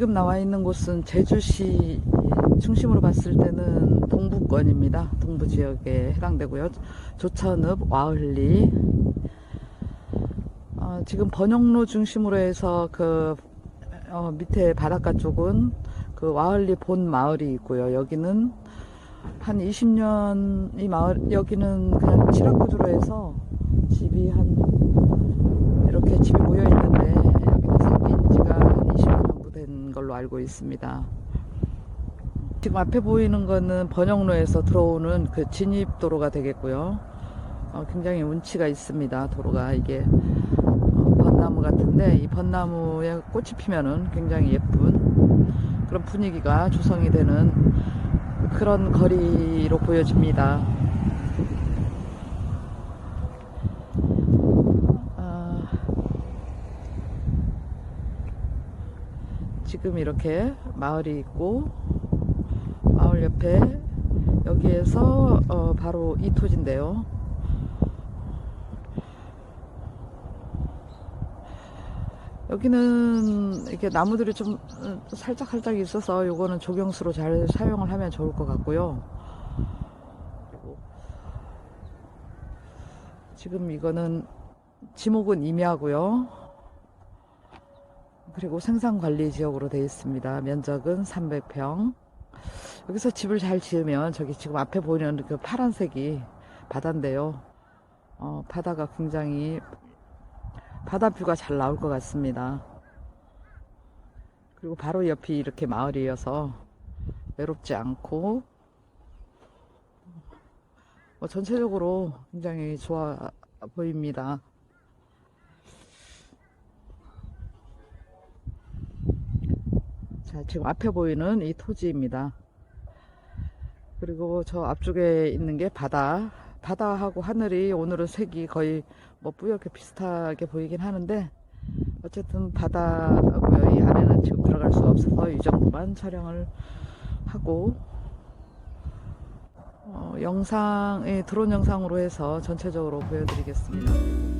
지금 나와 있는 곳은 제주시 중심으로 봤을 때는 동부권입니다. 동부 지역에 해당되고요. 조천읍, 와을리. 어, 지금 번영로 중심으로 해서 그 어, 밑에 바닷가 쪽은 그 와을리 본 마을이 있고요. 여기는 한 20년 이 마을 여기는 그냥 칠학구조로 해서 집이 한 이렇게 집이 모여 있는데 여기는 생긴 지가 한 20년 정도 된 걸로 알고 있습니다. 지금 앞에 보이는 거는 번영로에서 들어오는 그 진입도로가 되겠고요. 어, 굉장히 운치가 있습니다. 도로가 이게 어, 벚나무 같은데 이 벚나무에 꽃이 피면은 굉장히 예쁜 그런 분위기가 조성이 되는 그런 거리로 보여집니다. 지금 이렇게 마을이 있고 마을 옆에 여기에서 어, 바로 이 토지인데요. 여기는 이렇게 나무들이 좀 어, 살짝 살짝 있어서 요거는 조경수로 잘 사용을 하면 좋을 것 같고요. 지금 이거는 지목은 임야고요. 그리고 생산관리 지역으로 되어 있습니다. 면적은 300평. 여기서 집을 잘 지으면 저기 지금 앞에 보이는 그 파란색이 바다인데요. 어, 바다가 굉장히 바다 뷰가 잘 나올 것 같습니다. 그리고 바로 옆이 이렇게 마을이어서 외롭지 않고 뭐 전체적으로 굉장히 좋아 보입니다. 자, 지금 앞에 보이는 이 토지입니다. 그리고 저 앞쪽에 있는 게 바다. 바다하고 하늘이 오늘은 색이 거의 뭐 뿌옇게 비슷하게 보이긴 하는데 어쨌든 바다고요. 이 안에는 지금 들어갈 수가 없어서 이 정도만 촬영을 하고 어, 영상에 드론 영상으로 해서 전체적으로 보여드리겠습니다.